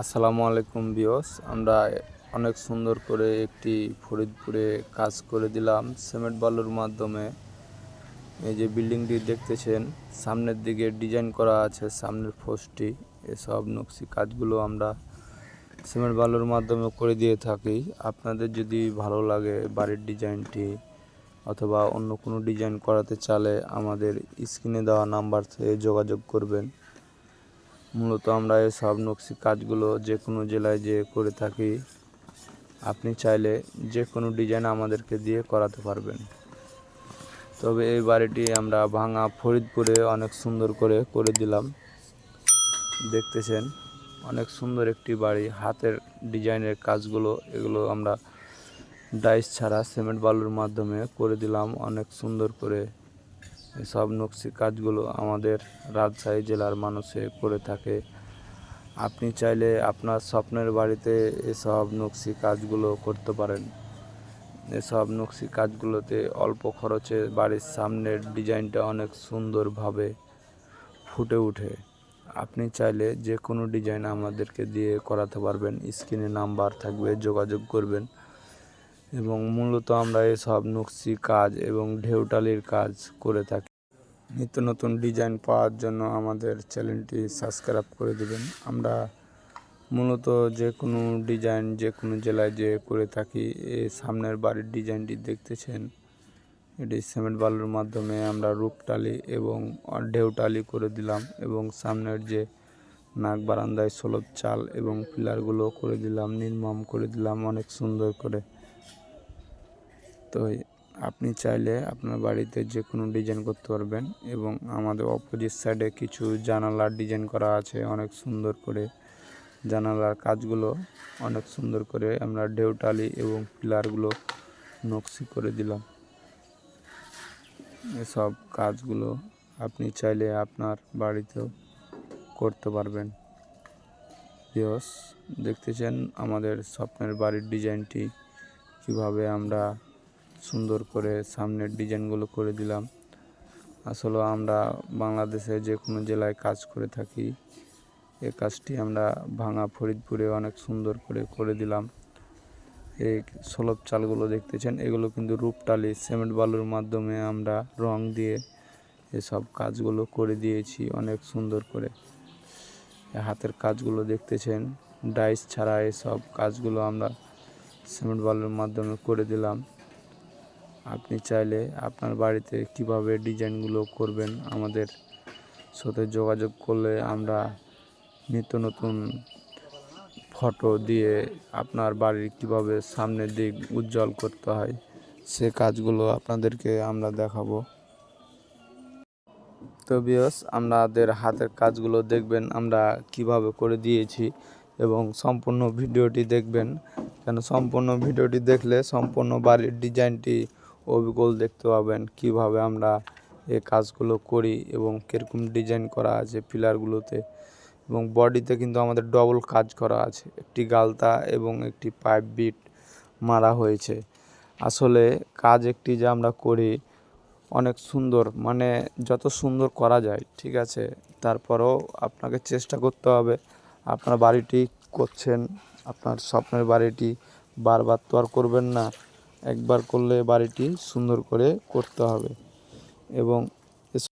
আসসালামু আলাইকুম বিয়স আমরা অনেক সুন্দর করে একটি ফরিদপুরে কাজ করে দিলাম সিমেন্ট বালুর মাধ্যমে। এই যে বিল্ডিংটি দেখতেছেন, সামনের দিকে ডিজাইন করা আছে সামনের ফোর্সটি এসব নকশি কাজগুলো আমরা সিমেন্ট বালুর মাধ্যমে করে দিয়ে থাকি। আপনাদের যদি ভালো লাগে বাড়ির ডিজাইনটি অথবা অন্য কোনো ডিজাইন করাতে চালে আমাদের স্ক্রিনে দেওয়া নাম্বার থেকে যোগাযোগ করবেন। মূলত আমরা এই সব নকশি কাজগুলো যে কোনো জেলায় যে করে থাকি, আপনি চাইলে যে কোনো ডিজাইন আমাদেরকে দিয়ে করাতে পারবেন। তবে এই বাড়িটি আমরা ভাঙা ফরিদপুরে অনেক সুন্দর করে করে দিলাম। দেখতেছেন, অনেক সুন্দর একটি বাড়ি, হাতের ডিজাইনের কাজগুলো, এগুলো আমরা ডাইস ছাড়া সিমেন্ট বালুর মাধ্যমে করে দিলাম, অনেক সুন্দর করে। সব নকশি কাজগুলো আমাদের রাজশাহী জেলার মানুষে করে থাকে। আপনি চাইলে আপনার স্বপ্নের বাড়িতে এসব নকশি কাজগুলো করতে পারেন। এসব নকশি কাজগুলোতে অল্প খরচে বাড়ির সামনের ডিজাইনটা অনেক সুন্দরভাবে ফুটে ওঠে। আপনি চাইলে যে কোনো ডিজাইন আমাদেরকে দিয়ে করাতে পারবেন। স্ক্রিনে নাম্বার থাকবে, যোগাযোগ করবেন। এবং মূলত আমরা এসব নকশি কাজ এবং ঢেউটালির কাজ করে থাকি। নিত্য নতুন ডিজাইন পাওয়ার জন্য আমাদের চ্যানেলটি সাবস্ক্রাইব করে দেবেন। আমরা মূলত যে কোনো ডিজাইন যে কোনো জেলায় যে করে থাকি এই সামনের বাড়ির ডিজাইনটি দেখতেছেন। এটি সিমেন্ট বালুর মাধ্যমে আমরা রূপটালি এবং ঢেউটালি করে দিলাম এবং সামনের যে নাক বারান্দায় সলব চাল এবং পিলারগুলো করে দিলাম, নির্মম করে দিলাম অনেক সুন্দর করে। তো আপনি চাইলে আপনার বাড়িতে যে কোনো ডিজাইন করতে পারবেন এবং আমাদের অপোজিট সাইডে কিছু জানালার ডিজাইন করা আছে, অনেক সুন্দর করে। জানালার কাজগুলো অনেক সুন্দর করে আমরা ঢেউটালি এবং পিলারগুলো নকশি করে দিলাম। এসব কাজগুলো আপনি চাইলে আপনার বাড়িতেও করতে পারবেন। দেখতেছেন আমাদের স্বপ্নের বাড়ির ডিজাইনটি কীভাবে আমরা সুন্দর করে সামনের ডিজাইনগুলো করে দিলাম। আসলে আমরা বাংলাদেশে যে কোনো জেলায় কাজ করে থাকি। এই কাজটি আমরা ভাঙা ফরিদপুরে অনেক সুন্দর করে করে দিলাম। এই সলব চালগুলো দেখতেছেন, এগুলো কিন্তু রূপটালি সিমেন্ট বালুর মাধ্যমে আমরা রং দিয়ে এসব কাজগুলো করে দিয়েছি অনেক সুন্দর করে। হাতের কাজগুলো দেখতেছেন, ডাইস ছাড়া এসব কাজগুলো আমরা সিমেন্ট বালুর মাধ্যমে করে দিলাম। আপনি চাইলে আপনার বাড়িতে কীভাবে ডিজাইনগুলো করবেন, আমাদের সাথে যোগাযোগ করলে আমরা নিত্য নতুন ফটো দিয়ে আপনার বাড়ির কীভাবে সামনের দিক উজ্জ্বল করতে হয়, সে কাজগুলো আপনাদেরকে আমরা দেখাবো। তো বিয়স আমাদের হাতের কাজগুলো দেখবেন, আমরা কীভাবে করে দিয়েছি এবং সম্পূর্ণ ভিডিওটি দেখবেন। কেন সম্পূর্ণ ভিডিওটি দেখলে সম্পূর্ণ বাড়ির ডিজাইনটি অবিকল দেখতে পাবেন কীভাবে আমরা এই কাজগুলো করি এবং কীরকম ডিজাইন করা আছে পিলারগুলোতে এবং বডিতে কিন্তু আমাদের ডবল কাজ করা আছে, একটি গালতা এবং একটি পাইপ বিট মারা হয়েছে। আসলে কাজ একটি যে আমরা করি অনেক সুন্দর মানে যত সুন্দর করা যায়, ঠিক আছে? তারপরেও আপনাকে চেষ্টা করতে হবে, আপনার বাড়িটি করছেন, আপনার স্বপ্নের বাড়িটি বারবার তো আর করবেন না। একবার করলে বাড়িটি সুন্দর করে করতে হবে এবং